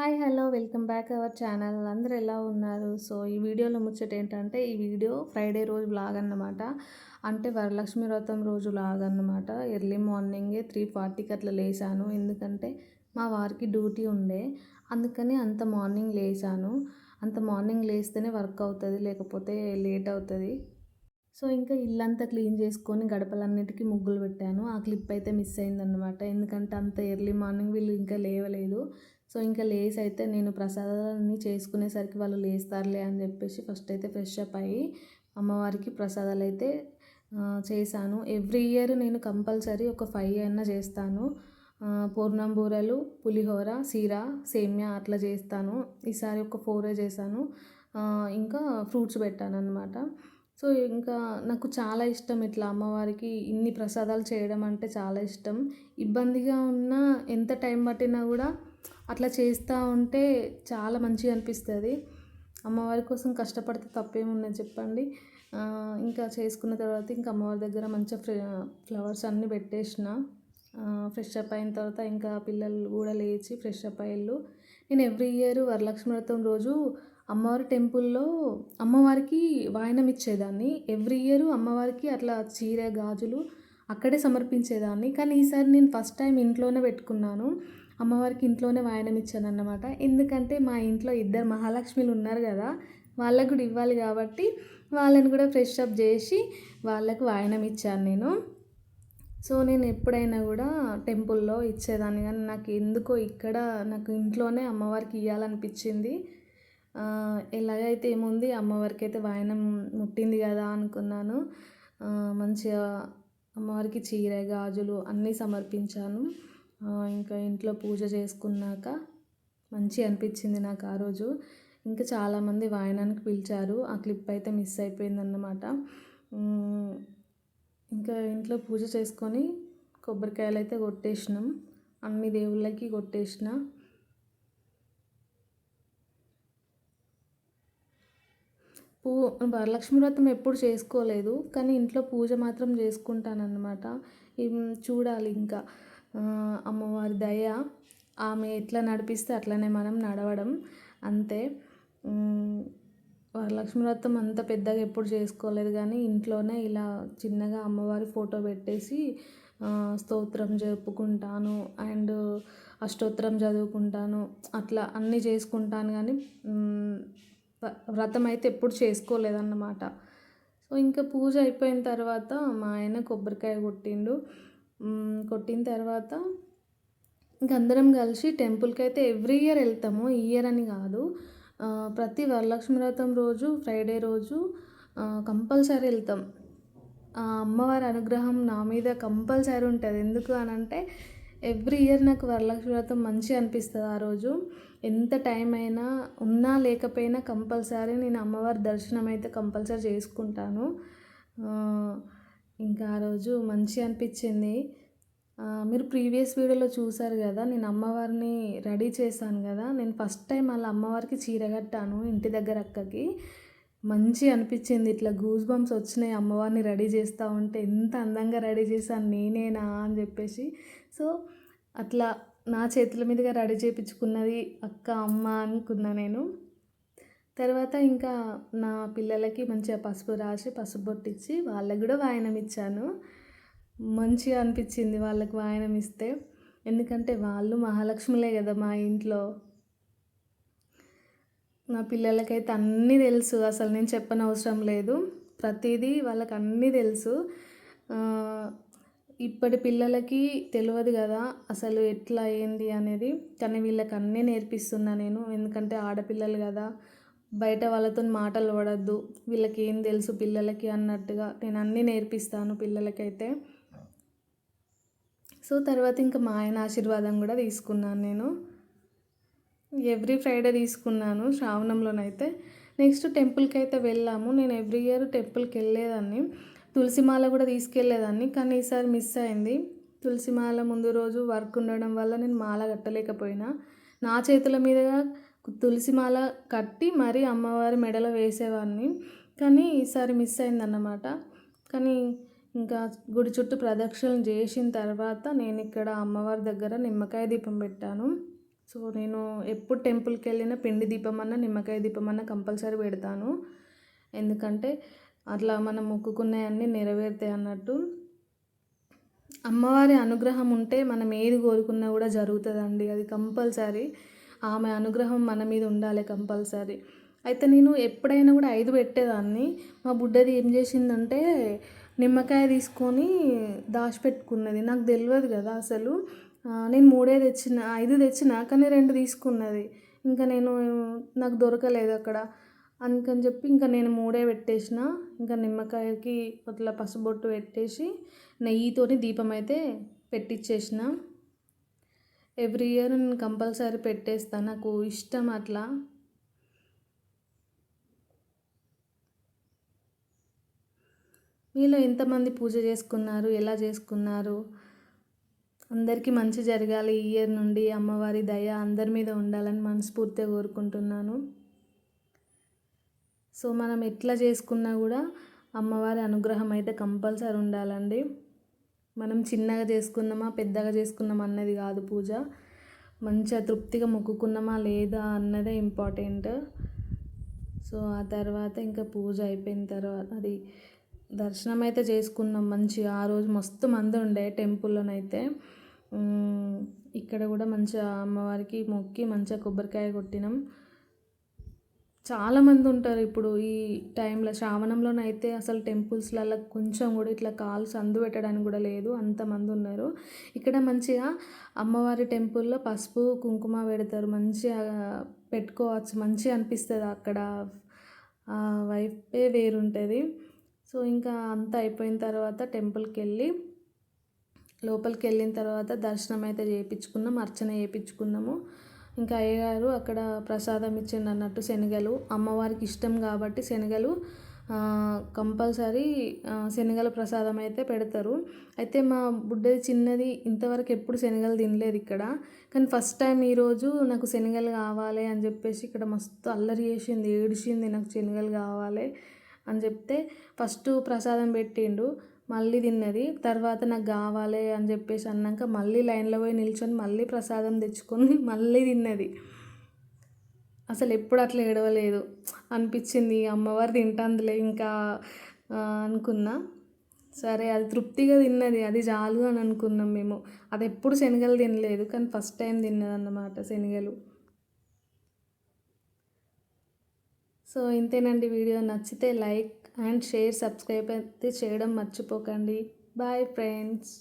Hi hello welcome back our channel. అందరూ ఎలా ఉన్నారు? సో ఈ వీడియోలో ముచ్చట ఏంటంటే ఈ వీడియో ఫ్రైడే రోజు బ్లాగ్ అన్నమాట. అంటే వరలక్ష్మి వ్రతం రోజు లాగ్ అన్నమాట. ఎర్లీ మార్నింగే త్రీ ఫార్టీకి అట్లా లేచాను. ఎందుకంటే మా వారికి డ్యూటీ ఉండే. అందుకని అంత మార్నింగ్ లేచాను. అంత మార్నింగ్ లేస్తేనే వర్క్ అవుతుంది లేకపోతే లేట్ అవుతుంది. సో ఇంకా ఇల్లంతా క్లీన్ చేసుకొని గడపలన్నిటికీ ముగ్గులు పెట్టాను. ఆ క్లిప్ అయితే మిస్ అయిందనమాట ఎందుకంటే అంత ఎర్లీ మార్నింగ్ వీళ్ళు ఇంకా లేవలేదు. సో ఇంకా లేస్ అయితే నేను ప్రసాదాలన్నీ చేసుకునేసరికి వాళ్ళు లేస్తారులే అని చెప్పేసి ఫస్ట్ అయితే ఫ్రెష్ అప్ అయ్యి అమ్మవారికి ప్రసాదాలు అయితే చేశాను. ఎవ్రీ ఇయర్ నేను కంపల్సరీ ఒక ఫైవ్ అయినా చేస్తాను. పూర్ణం బూరలు పులిహోర సీర సేమ్యా అట్లా చేస్తాను. ఈసారి ఒక ఫోరే చేశాను. ఇంకా ఫ్రూట్స్ పెట్టాను అనమాట సో ఇంకా నాకు చాలా ఇష్టం ఇట్లా అమ్మవారికి ఇన్ని ప్రసాదాలు చేయడం అంటే చాలా ఇష్టం. ఇబ్బందిగా ఉన్న ఎంత టైం పట్టినా కూడా అట్లా చేస్తూ ఉంటే చాలా మంచిగా అనిపిస్తుంది. అమ్మవారి కోసం కష్టపడితే తప్పేమున్నది చెప్పండి. ఇంకా చేసుకున్న తర్వాత ఇంకా అమ్మవారి దగ్గర మంచిగా ఫ్లవర్స్ అన్నీ పెట్టేసిన. ఫ్రెష్ అప్ అయిన తర్వాత ఇంకా పిల్లలు కూడా లేచి ఫ్రెష్ అప్ అయ్యారు నేను ఎవ్రీ ఇయర్ వరలక్ష్మి వ్రతం రోజు అమ్మవారి టెంపుల్లో అమ్మవారికి వాయనం ఇచ్చేదాన్ని. ఎవ్రీ ఇయర్ అమ్మవారికి అట్లా చీర గాజులు అక్కడే సమర్పించేదాన్ని. కానీ ఈసారి నేను ఫస్ట్ టైం ఇంట్లోనే పెట్టుకున్నాను. అమ్మవారికి ఇంట్లోనే వాయనం ఇచ్చాను అన్నమాట ఎందుకంటే మా ఇంట్లో ఇద్దరు మహాలక్ష్మిలు ఉన్నారు కదా వాళ్ళకు కూడా ఇవ్వాలి కాబట్టి వాళ్ళని కూడా ఫ్రెష్ అప్ చేసి వాళ్ళకు వాయనం ఇచ్చాను నేను. సో నేను ఎప్పుడైనా కూడా టెంపుల్లో ఇచ్చేదాన్ని కానీ నాకు ఎందుకో ఇక్కడ నాకు ఇంట్లోనే అమ్మవారికి ఇవ్వాలనిపించింది ఎలాగైతే ఏముంది అమ్మవారికి అయితే వాయనం ముట్టింది కదా అనుకున్నాను. మంచిగా అమ్మవారికి చీర గాజులు అన్నీ సమర్పించాను. ఇంకా ఇంట్లో పూజ చేసుకున్నాక మంచిగా అనిపించింది నాకు ఆ రోజు. ఇంకా చాలామంది వాయనానికి పిలిచారు. ఆ క్లిప్ అయితే మిస్ అయిపోయిందన్నమాట. ఇంకా ఇంట్లో పూజ చేసుకొని కొబ్బరికాయలు అయితే కొట్టేసినాం. అన్ని దేవుళ్ళకి కొట్టేసిన. పూ వరలక్ష్మి వ్రతం ఎప్పుడు చేసుకోలేదు కానీ ఇంట్లో పూజ మాత్రం చేసుకుంటానన్నమాట. చూడాలి ఇంకా. అమ్మవారి దయ ఆమె ఎట్లా నడిపిస్తే అట్లనే మనం నడవడం అంతే. వరలక్ష్మి వ్రతం అంత పెద్దగా ఎప్పుడు చేసుకోలేదు కానీ ఇంట్లోనే ఇలా చిన్నగా అమ్మవారి ఫోటో పెట్టేసి స్తోత్రం జరుపుకుంటాను అండ్ అష్టోత్తరం చదువుకుంటాను అట్లా అన్నీ చేసుకుంటాను కానీ వ్రతం అయితే ఎప్పుడు చేసుకోలేదన్నమాట. సో ఇంకా పూజ అయిపోయిన తర్వాత మా ఆయన కొబ్బరికాయ కొట్టిండు. కొట్టిన తర్వాత ఇంక అందరం కలిసి టెంపుల్కి అయితే ఎవ్రీ ఇయర్ వెళ్తాము. ఈ ఇయర్ అని కాదు. ప్రతి వరలక్ష్మి వ్రతం రోజు ఫ్రైడే రోజు కంపల్సరీ వెళ్తాం. అమ్మవారి అనుగ్రహం నా మీద కంపల్సరీ ఉంటుంది. ఎందుకు అని అంటే ఎవ్రీ ఇయర్ నాకు వరలక్ష్మి వ్రతం మంచిగా అనిపిస్తుంది ఆ రోజు. ఎంత టైం అయినా ఉన్నా లేకపోయినా కంపల్సరీ నేను అమ్మవారి దర్శనం అయితే కంపల్సరీ చేసుకుంటాను. ఇంకా ఆ రోజు మంచిగా అనిపించింది. మీరు ప్రీవియస్ వీడియోలో చూసారు కదా నేను అమ్మవారిని రెడీ చేశాను కదా నేను ఫస్ట్ టైం అలా అమ్మవారికి చీర కట్టాను ఇంటి దగ్గర అక్కకి. మంచి అనిపించింది ఇట్లా గూస్ బంప్స్ వచ్చినాయి అమ్మవారిని రెడీ చేస్తూ ఉంటే ఎంత అందంగా రెడీ చేశాను నేనేనా అని చెప్పేసి. సో అట్లా నా చేతుల మీదుగా రెడీ చేయించుకున్నది అక్క అమ్మ అనుకున్నా నేను. తర్వాత ఇంకా నా పిల్లలకి మంచిగా పసుపు రాసి పసుపు బొట్టిచ్చి వాళ్ళకి కూడా వాయనం ఇచ్చాను. మంచిగా అనిపించింది వాళ్ళకి వాయనం ఇస్తే. ఎందుకంటే వాళ్ళు మహాలక్ష్ములే కదా మా ఇంట్లో. నా పిల్లలకైతే అన్నీ తెలుసు. అసలు నేను చెప్పనవసరం లేదు. ప్రతిదీ వాళ్ళకి అన్నీ తెలుసు. ఇప్పటి పిల్లలకి తెలియదు కదా అసలు ఎట్లా ఏంది అనేది. కానీ వీళ్ళకి అన్నీ నేర్పిస్తున్నా నేను. ఎందుకంటే ఆడపిల్లలు కదా. బయట వాళ్ళతో మాటలు పడద్దు. వీళ్ళకి ఏం తెలుసు పిల్లలకి అన్నట్టుగా నేను అన్నీ నేర్పిస్తాను పిల్లలకైతే. సో తర్వాత ఇంకా మా ఆయన ఆశీర్వాదం కూడా తీసుకున్నాను నేను. ఎవ్రీ ఫ్రైడే తీసుకున్నాను శ్రావణంలోనైతే. నెక్స్ట్ టెంపుల్కి అయితే వెళ్ళాము. నేను ఎవ్రీ ఇయర్ టెంపుల్కి వెళ్ళేదాన్ని. తులసిమాల కూడా తీసుకెళ్ళేదాన్ని. కానీ ఈసారి మిస్ అయింది. తులసిమాల ముందు రోజు వర్క్ ఉండడం వల్ల నేను మాల కట్టలేకపోయినా. నా చేతుల మీదుగా తులసిమాల కట్టి మరీ అమ్మవారి మెడలో వేసేవాడిని. కానీ ఈసారి మిస్ అయిందన్నమాట. కానీ ఇంకా గుడి చుట్టూ ప్రదక్షిణలు చేసిన తర్వాత నేను ఇక్కడ అమ్మవారి దగ్గర నిమ్మకాయ దీపం పెట్టాను. సో నేను ఎప్పుడు టెంపుల్కి వెళ్ళినా పిండి దీపం అన్నా నిమ్మకాయ దీపం అన్నా కంపల్సరీ పెడతాను. ఎందుకంటే అట్లా మనం మొక్కుకున్నాయన్నీ నెరవేరుతాయి అన్నట్టు. అమ్మవారి అనుగ్రహం ఉంటే మనం ఏది కోరుకున్నా కూడా జరుగుతుందండి. అది కంపల్సరీ. ఆమె అనుగ్రహం మన మీద ఉండాలి కంపల్సరీ. అయితే నేను ఎప్పుడైనా కూడా ఐదు పెట్టేదాన్ని. మా బుడ్డది ఏం చేసిందంటే నిమ్మకాయ తీసుకొని దాచిపెట్టుకున్నది. నాకు తెలియదు కదా అసలు. నేను మూడే తెచ్చిన ఐదు తెచ్చిన కానీ రెండు తీసుకున్నది. ఇంకా నేను నాకు దొరకలేదు అక్కడ. అందుకని చెప్పి ఇంకా నేను మూడే పెట్టేసిన. ఇంకా నిమ్మకాయకి అట్లా పసుబొట్టు పెట్టేసి నెయ్యితోని దీపం అయితే పెట్టించేసిన ఎవ్రీ ఇయర్ నేను కంపల్సరీ పెట్టేస్తాను నాకు ఇష్టం అట్లా. మీలో ఎంతమంది పూజ చేసుకున్నారు? ఎలా చేసుకున్నారు? అందరికీ మంచి జరగాలి. ఈ ఇయర్ నుండి అమ్మవారి దయ అందరి మీద ఉండాలని మనస్ఫూర్తిగా కోరుకుంటున్నాను. సో మనం ఎట్లా చేసుకున్నా కూడా అమ్మవారి అనుగ్రహం అయితే కంపల్సరీ ఉండాలండి. మనం చిన్నగా చేసుకున్నామా పెద్దగా చేసుకున్నామా అన్నది కాదు పూజ. మంచిగా తృప్తిగా మొక్కుకున్నామా లేదా అన్నదే ఇంపార్టెంట్. సో ఆ తర్వాత ఇంకా పూజ అయిపోయిన తర్వాత అది దర్శనం అయితే చేసుకున్నాం మంచిగా. ఆ రోజు మస్తు మంది ఉండే టెంపుల్లోనైతే. ఇక్కడ కూడా మంచిగా అమ్మవారికి మొక్కి మంచిగా కొబ్బరికాయ కొట్టినాం. చాలామంది ఉంటారు ఇప్పుడు ఈ టైంలో శ్రావణంలోనైతే అసలు టెంపుల్స్లలో కొంచెం కూడా ఇట్లా కాలు సందు పెట్టడానికి కూడా లేదు. అంతమంది ఉన్నారు. ఇక్కడ మంచిగా అమ్మవారి టెంపుల్లో పసుపు కుంకుమ పెడతారు. మంచిగా పెట్టుకోవచ్చు. మంచిగా అనిపిస్తుంది అక్కడ. వైపే వేరుంటుంది. సో ఇంకా అంతా అయిపోయిన తర్వాత టెంపుల్కి వెళ్ళి లోపలికి వెళ్ళిన తర్వాత దర్శనం అయితే చేయించుకున్నాం అర్చన చేయించుకున్నాము ఇంకా అయ్యగారు అక్కడ ప్రసాదం ఇచ్చిండు అన్నట్టు శనగలు అమ్మవారికి ఇష్టం కాబట్టి శనగలు కంపల్సరీ శనగల ప్రసాదం అయితే పెడతారు. అయితే మా బుడ్డది చిన్నది ఇంతవరకు ఎప్పుడు శనగలు తినలేదు ఇక్కడ. కానీ ఫస్ట్ టైం ఈరోజు నాకు శనగలు కావాలి అని చెప్పేసి ఇక్కడ మస్తు అల్లరి చేసింది ఏడిచింది నాకు శనగలు కావాలి అని చెప్తే ఫస్ట్ ప్రసాదం పెట్టిండు. మళ్ళీ తిన్నది. తర్వాత నాకు కావాలి అని చెప్పేసి అన్నాక మళ్ళీ లైన్లో పోయి నిల్చొని మళ్ళీ ప్రసాదం తెచ్చుకొని మళ్ళీ తిన్నది. అసలు ఎప్పుడు అట్లా ఏడవలేదు. అనిపించింది అమ్మవారు తింటాందిలే ఇంకా అనుకున్నా. సరే అది తృప్తిగా తిన్నది అది చాలు అని అనుకున్నాం మేము. అది ఎప్పుడు శనగలు తినలేదు కానీ ఫస్ట్ టైం తిన్నది అన్నమాట శనగలు. సో ఇంతేనండి వీడియో. నచ్చితే లైక్ అండ్ షేర్ సబ్స్క్రైబ్ అయితే చేయడం మర్చిపోకండి. Bye friends